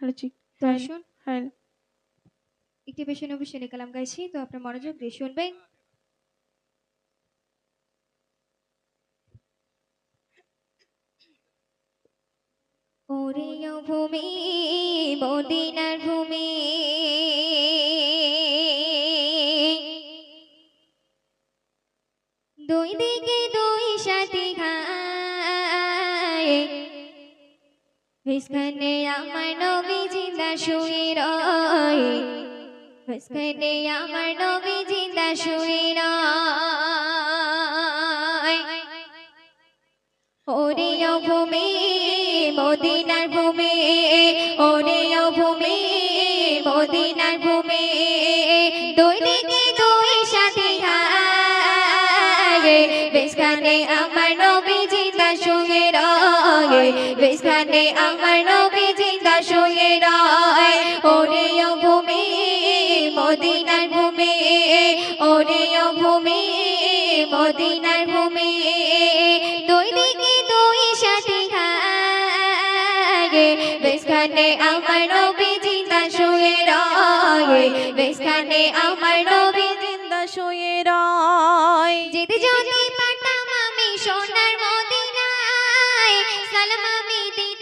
Hello চিক দর্শন হ্যাঁ। একটি বেশি নবী সেনে কালাম গাইছি তো আপনার মনোযোগ দিয়ে শুনবেন ওরে ভূমি মদিনার ভূমি মাঝখানে আমার নবী জিন্দা শুয়ে রয়। মাঝখানে আমার নবী জিন্দা শুয়ে রয়। ওরে ভূমি মদিনার ভূমি, ওরে ভূমি মদিনার ভূমি, দুই দিকে দুই সাথে হায়। বেশখানে আমার নবী জিন্দা শুয়ে রয়। বেশখানে আমার নবী জিন্দা শুয়ে রয়। ওরে ভূমি, মদিনার ভূমি ওরে ভূমি, মদিনার ভূমি। দুই দিকে দুই সাথে খাগে বেশখানে আমার নবী জিন্দা শুয়ে রয়। বেশখানে আমার নবী জিন্দা শুয়ে রয়। যেতে যদি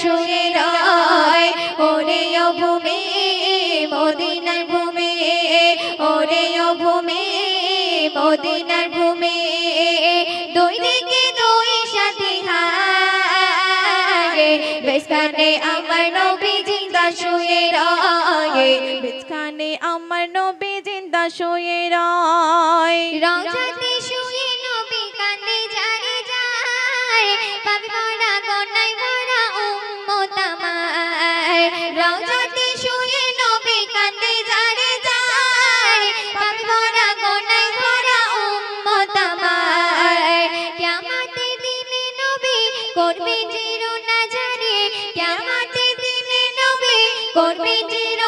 শুয়ে রয়, ওরে ভূমি, মদিনার ভূমি, ওরে ভূমি, মদিনার ভূমি দুই দুই সাথে হায়। বেসানে আমার নবী জিন্দা শুয়ে রয় বিছখানে আমার নবী জিন্দা শুয়ে রয়। রওজাতে করবে চির না জানে কিয়ামতের দিনে নবী করবে চির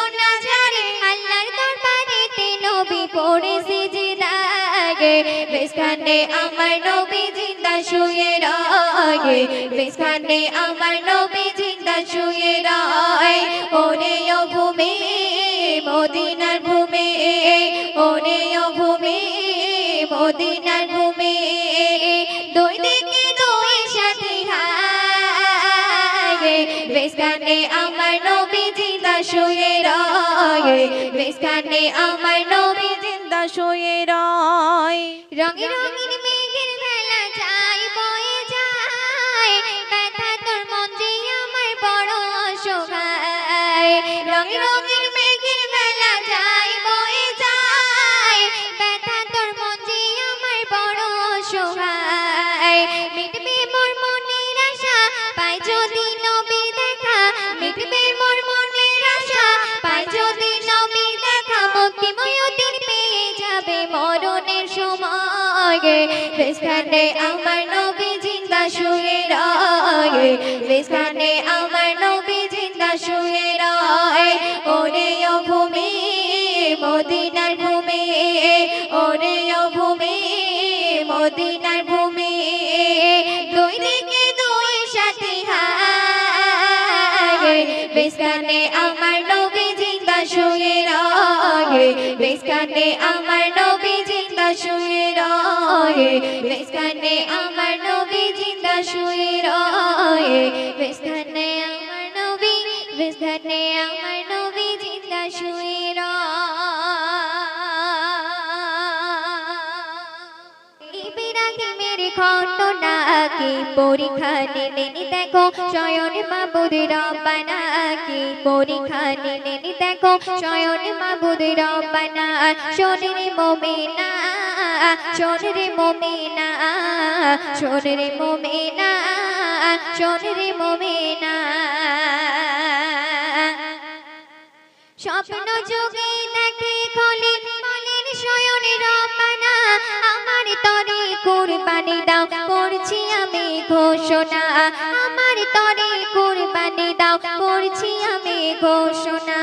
আল্লাহর নবী পড়ে সিজদাগে বেশখানে আমার নবী জিন্দা শুয়ে রয় বেশখানে আমার নবী শুয়ে রয়। বেশখানে আমার নবী জিন্দা শুয়ে রয়। সময় বেস্তানে আমার নবী জিন্দা শুয়ে রয় বেস্তানে আমার নবী জিন্দা শুয়ে রয়। ওরে ও ভূমি, মদিনার ভূমি, ওরে ও ভূমি, মদিনার ভূমি, দুই দিকে দুই সাথে আমার রয় বেস্তানে আমার নবী জিন্দা শুয়ে রয়ে বেস্তানে আমার নবী জিন্দা শুয়ে রয়। ঘটনা কি পরীক্ষা নিলেন দেখো শয়ন মাবুদ রব্বানা কি পরীক্ষা নিলেন দেখো শয়ন মাবুদ রব্বানা শোনের মোমেনা শোনের মোমেনা শোনের মোমেনা শোনের মোমেনা। স্বপ্ন যোগে দেখে খলিল বলেন, শয়ন রব্বানা আমার তরে কুরবানি দাও। ঘোষণা। আমার তরে কুরবানি দাও, করছি আমি ঘোষণা।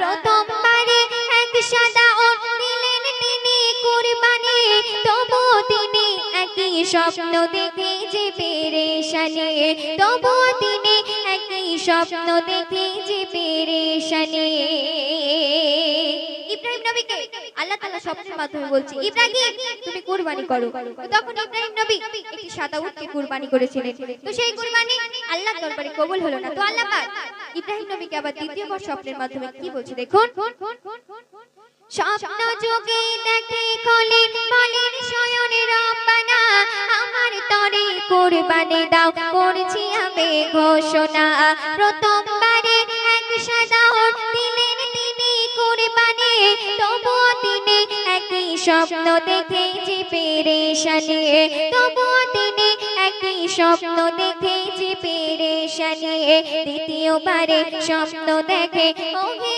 প্রথমবারে এক সাদা দিলেন তিনি কুরবানি, তবু তিনি একই স্বপ্ন দেখে যে পেরেশানি। তবু তিনি একই স্বপ্ন দেখে যে পেরেশানি। ইব্রাহিম নবীকে আল্লাহ তাআলা স্বপ্নের মাধ্যমে বলছে ইব্রাহিম তুমি কুরবানি করো। তো তখন ইব্রাহিম নবী একটি সাদা উটকে কুরবানি করেছিলেন। তো সেই কুরবানি আল্লাহর দরবারে কবুল হলো না। তো আল্লাহ পাক ইব্রাহিম নবীকে আবার দ্বিতীয়বার স্বপ্নের মাধ্যমে কি বলছে দেখুন? স্বপ্ন যোগে দেখে খলিল বলেন শয়নে রব্বানা আমার তরে কুরবানি দাও করছি আমি ঘোষণা। প্রথমবারে এক সাদা দিলেন তিনি কুরবানি একই স্বপ্ন দেখে যে পেরেশানি তবুও তিনি একই স্বপ্ন দেখে যে পেরেশানি দ্বিতীয়বারে স্বপ্ন দেখে ওহে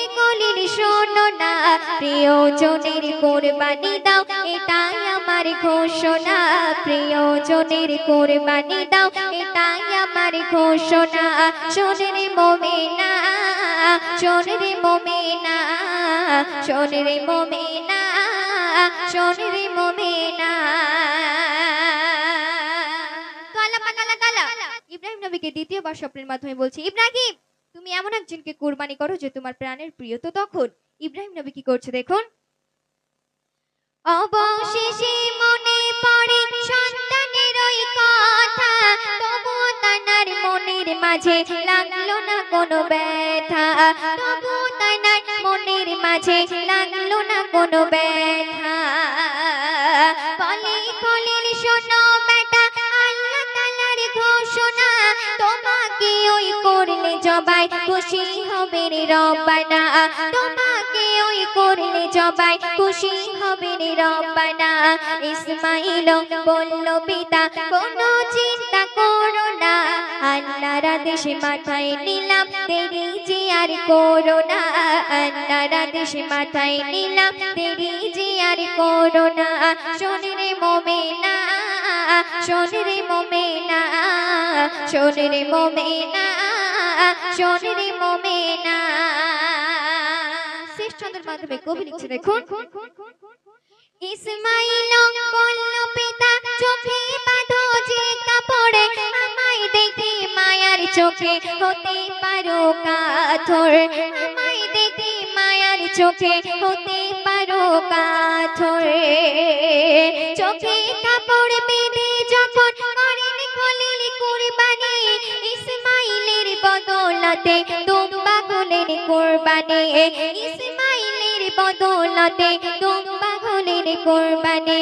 শোনো না, প্রিয়জনের কোরবানি দাও, এটাই আমার ঘোষণা। প্রিয়জনের কোরবানি দাও, এটাই আমার ঘোষণা। শোনের মোমেনা ইব্রাহিম নবীকে দ্বিতীয়বার স্বপ্নের মাধ্যমে বলছে ইব্রাহিম তুমি এমন একজনকে কুরবানি করো যে তোমার প্রাণের প্রিয় তো তখন। ইব্রাহিম নবী কি করছে দেখুন। অবশেষে মনে পড়ে সন্তানের ওই কথা। তবুও তানার মনের মাঝে লাগল না কোনো ব্যথা। তবুও তানার মনের মাঝে লাগল না কোনো তোমাকে ওই করলে জবাই খুশি হবে রে রব্বানা। তোমাকে ওই করলে জবাই খুশি হবে রে রব্বানা। ইসমাইল বলল, পিতা, কোনো চিন্তা করো না। আল্লাহর আদেশে মাথায় নিলাম, দেরি যে আর করো না। আল্লাহর আদেশে মাথায় নিলাম, দেরি যে আর করো না। শোনে রে মোমেনা, শোনে রে মোমেনা, শোনে রে মোমেনা, শোনে রে মোমেনা। শেষ মাধ্যমে কবি লিখছে, দেখুন। ইসমাইল বলল পিতা চোখে বাঁধো যে কাপড়ে আমায় দেখে মায়ার চোখে হতে পারো কাথর। আমায় দেখে মায়ার চোখে হতে পারো কাথর। চোখে কাপড় বেঁধে যখন করেন খলিল কুরবানি, ইসমাইলের বদলতে দুম্বা হলেন কুরবানি, ইসমাইলের বদলতে দুম্বা হলেন কুরবানি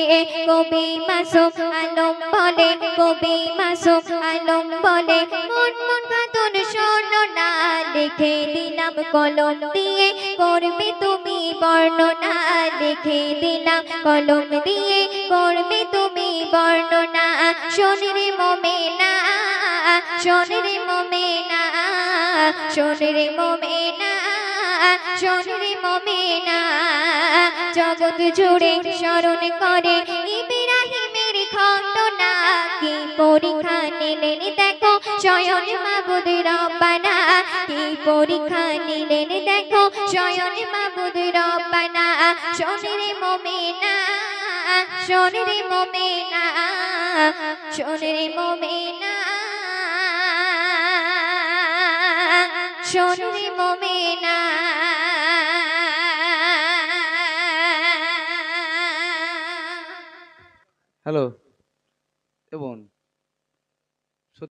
কবি মাসুম আলম বলে, কবি মাসুম আলম বলে, মন মন ভাতন শোনো না লিখে দিলাম কলম দিয়ে করবে তুমি বর্ণনা লিখে দিলাম কলম দিয়ে করবে তুমি বর্ণনা শোনের মোমেনা শোনের মোমেনা শোনের মোমেনা শোনের মোমেনা, জগৎ জুড়ে স্মরণ করে, ইব্রাহিমের ঘটনা কি পরীক্ষা নিলেন দেখো মাবুদ রব্বানা। কি পরীক্ষা নিলেন দেখো মাবুদ রব্বানা। মোমেনা শোনের মোমেনা শোনের মোমেনা। শোনের মোমেনা হ্যালো